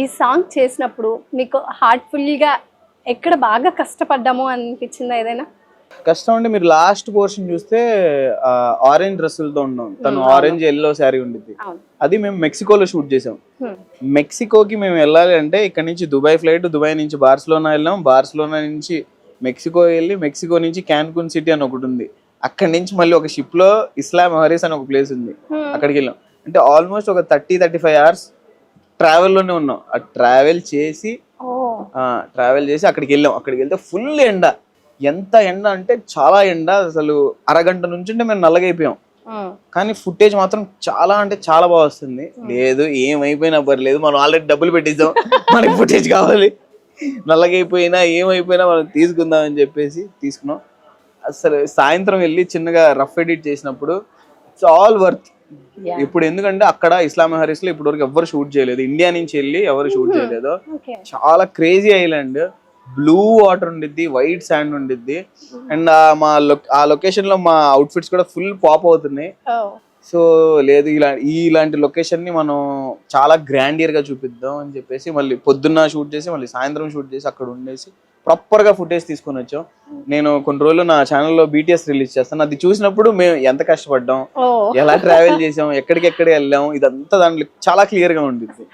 ఈ సాంగ్ చేసినప్పుడు మీకు హార్ట్ఫుల్గా ఎక్కడ బాగా కష్టపడ్డామో అనిపించిందా ఏదైనా? కష్టం అంటే మీరు లాస్ట్ పోర్షన్ చూస్తే ఆరెంజ్ డ్రెస్సులతో ఉన్నాం. తను ఆరెంజ్ ఎల్లో శారీ ఉండిద్ది. అది మేము మెక్సికోలో షూట్ చేసాం. మెక్సికోకి మేము వెళ్ళాలి అంటే ఇక్కడ నుంచి దుబాయ్ ఫ్లైట్ దుబాయ్ నుంచి బార్సిలోనా వెళ్ళాం. బార్సిలోనా నుంచి మెక్సికో వెళ్ళి మెక్సికో నుంచి క్యాన్కున్ సిటీ అని ఒకటి ఉంది. అక్కడి నుంచి మళ్ళీ ఒక షిప్లో ఇస్లాం హరీస్ అని ఒక ప్లేస్ ఉంది. Hmm. అక్కడికి వెళ్ళాం. అంటే ఆల్మోస్ట్ ఒక థర్టీ థర్టీ ఫైవ్ అవర్స్ ట్రావెల్లోనే ఉన్నాం. ఆ ట్రావెల్ చేసి ట్రావెల్ చేసి అక్కడికి వెళ్ళాం. అక్కడికి వెళ్తే ఫుల్ ఎండ. ఎంత ఎండ అంటే చాలా ఎండ. అసలు అరగంట నుంచి మేము నల్లగైపోయాం. కానీ ఫుటేజ్ మాత్రం చాలా అంటే చాలా బాగా వస్తుంది. లేదు ఏమైపోయినా పర్లేదు. మనం ఆల్రెడీ డబ్బులు పెట్టిద్దాం. మనకి ఫుటేజ్ కావాలి. నల్లగైపోయినా ఏమైపోయినా మనం తీసుకుందాం అని చెప్పేసి తీసుకున్నాం. అసలు సాయంత్రం వెళ్ళి చిన్నగా రఫ్ ఎడిట్ చేసినప్పుడు ఇట్స్ ఆల్ వర్త్. ఇప్పుడు ఎందుకంటే అక్కడ ఇస్లాం హరీస్లో ఇప్పటివరకు ఎవరు షూట్ చేయలేదు. ఇండియా నుంచి వెళ్ళి ఎవరు షూట్ చేయలేదు. ఓకే చాలా క్రేజీ ఐలాండ్. బ్లూ వాటర్ ఉండిద్ది వైట్ శాండ్ ఉండిద్ది. అండ్ మా ఆ లొకేషన్లో మా అవుట్ఫిట్స్ కూడా ఫుల్ పాప్ అవుతున్నాయి. ఓ సో లేదు ఇలా ఈ ఇలాంటి లొకేషన్ని మనం చాలా గ్రాండియర్గా చూపిద్దాం అని చెప్పేసి మళ్ళీ పొద్దున్న షూట్ చేసి మళ్ళీ సాయంత్రం షూట్ చేసి అక్కడ ఉండేసి ప్రాపర్గా ఫుటేజ్ తీసుకొని వచ్చాం. నేను కొన్ని రోజులు నా ఛానల్లో బీటీఎస్ రిలీజ్ చేస్తాను. అది చూసినప్పుడు మేము ఎంత కష్టపడ్డాం ఎలా ట్రావెల్ చేసాం ఎక్కడికెక్కడ వెళ్ళాం ఇదంతా దాంట్లో చాలా క్లియర్గా ఉండిద్ది.